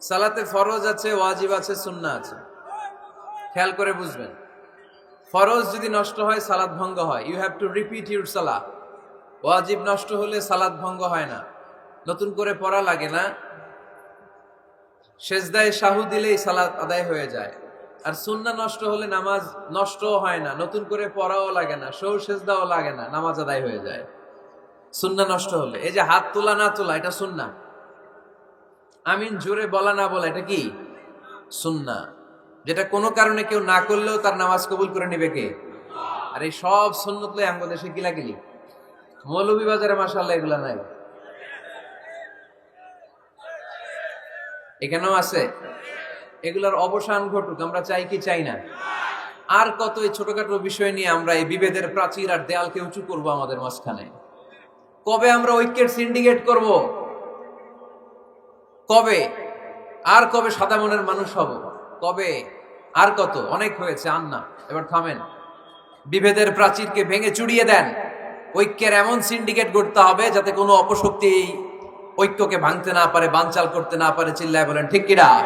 সালাতে ফরজ আছে, ওয়াজিব আছে সুন্না আছে। খেয়াল করে বুঝবেন। ফরজ যদি নষ্ট হয় সালাদ ভঙ্গ হয়। You have to repeat your সালা ওয়াজিব নষ্ট হলে সালাদ ভঙ্গ হয় না। নতুন করে পড়া লাগে না। সেজদায় শাহু দিলেই সালাদ আদায় হয়ে যায়। আর সুন্না নষ্ট হলে নামাজ নষ্টও হয় না। নতুন করে পড়াও লাগে না। সৌ সেজদাও লাগে না। নামাজ আদায় হয়ে যায়। সুন্না নষ্ট হলে। এই যে হাত তোলা না তোলা, এটা সুন্না আমিন জোরে বলা না বলা, এটা কি? সুন্না। যেটা কোনো কারণে কেউ না করলেও তার নামাজ কবুল করে নেবে কে? আর এই সব সুন্নত লই আঙ্গ দেশে কিলাকিলি মৌলভীবাজারে মাসাল্লাহ এগুলা নাই। এখানেও আছে। এগুলার অবসান ঘটুক, আমরা চাই কি চাই না? আর কত এই ছোটখাটো বিষয় নিয়ে আমরা এই বিভেদের প্রাচীর আর দেয়ালকে উঁচু করব আমাদের মাঝখানে? কবে আমরা ঐক্যের সিন্ডিকেট করব? কবে? আর কবে সাদা মনের মানুষ হব? কবে? আর কত? অনেক হয়েছে, আন্না। এবার থামেন। বিভেদের প্রাচীরকে ভেঙে চুড়িয়ে দেন। ঐক্যের এমন সিন্ডিকেট করতে হবে যাতে কোনো অপশক্তি ঐক্যকে ভাঙতে না পারে, বানচাল করতে না পারে, চিল্লায় বলেন, ঠিক কিনা?